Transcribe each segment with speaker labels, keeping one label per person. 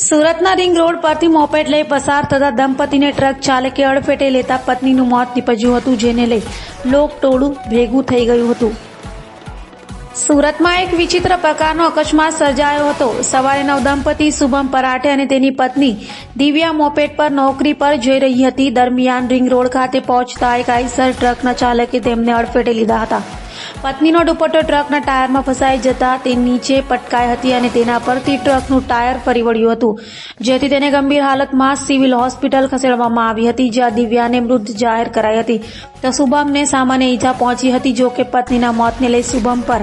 Speaker 1: સુરતના ring road પરથી moped લઈ પસાર થતા દંપતીને ટ્રક ચાલકે અડફેટે લેતા પત્નીનું મોત નીપજ્યું હતું, જેને લઈ લોકટોળું ભેગું થઈ ગયું હતું. સુરતમાં એક વિચિત્ર પ્રકારનો અકસ્માત સર્જાયો હતો. સવારે નવ દંપતી શુભમ પરાઠે અને તેની પત્ની દિવ્યા મોપેટ પર નોકરી પર જઈ રહી હતી. દરમિયાન રિંગ રોડ ખાતે પહોંચતા એક આઈસર ટ્રકના ચાલકે તેમને અડફેટે લીધા હતા. પત્નીનો દુપટ્ટો ટ્રકના ટાયરમાં ફસાઈ જતા તે નીચે પટકાઈ હતી અને તેના પરથી ટ્રકનું ટાયર ફરી વળ્યું હતું. જેથી તેને ગંભીર હાલતમાં સિવિલ હોસ્પિટલ ખસેડવામાં આવી હતી, જ્યાં દિવ્યાને મૃત જાહેર કરાઈ હતી. તો શુભમને સામાન્ય ઈજા પહોંચી હતી, જો કે પત્નીના મોતને લઈ શુભમ પર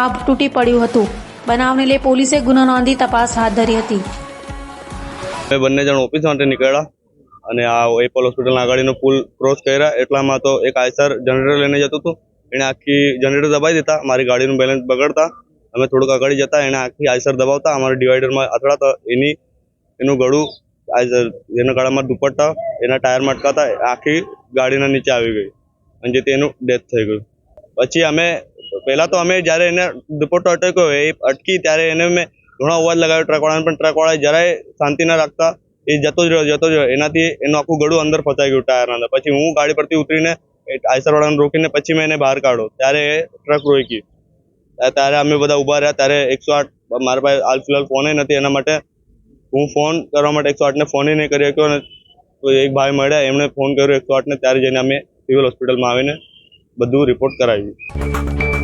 Speaker 1: આભ તૂટી પડ્યું હતું. બનાવને લઈ પોલીસે ગુનો નોંધી તપાસ હાથ ધરી હતી.
Speaker 2: બંને જણ ઓફિસ માટે નીકળ્યા અને આ એપલ હોસ્પિટલના આગળનો પુલ ક્રોસ કર્યા. એટલામાં તો એક આયસર જનરેટર લઈને જતું હતું. એણે આખી જનરેટર દબાવી દેતા મારી ગાડીનું બેલેન્સ બગડતા, અમે થોડુંક આગળ જતા, એણે આખી આઈસર દબાવતા, અમારા ડિવાઈડરમાં અથડાતા, એની, એનું ગળું એના ગળામાં દુપટ્ટા, એના ટાયરમાં અટકાતા આખી ગાડીના નીચે આવી ગઈ. અને જેથી એનું ડેથ થઈ ગયું. પછી અમે, પહેલાં તો અમે જ્યારે એને દુપટ્ટો અટક્યો, એ અટકી ત્યારે એને મેં ઘણો અવાજ લગાવ્યો ટ્રકવાળાને પણ ટ્રકવાળાએ જરાય શાંતિ ના રાખતા, એ જતો જ રહ્યો, જતો જ રહ્યો. એનાથી એનું આખું ગળું અંદર ફસાઈ ગયું ટાયરના અંદર. પછી હું ગાડી પરથી ઉતરીને આઈસરવાળાને રોકીને પછી મેં એને બહાર કાઢો ત્યારે એ ટ્રક રોકી. ત્યારે અમે બધા ઊભા રહ્યા. ત્યારે એકસો આઠ મારા પાસે હાલ ફિલહાલ ફોને નથી. એના માટે હું ફોન કરવા માટે એકસો આઠને ફોન નહીં કરી શક્યો અને એક ભાઈ મળ્યા. એમણે ફોન કર્યો એકસો આઠને. ત્યારે જઈને અમે સિવિલ હોસ્પિટલમાં આવીને બધું રિપોર્ટ કરાવ્યું.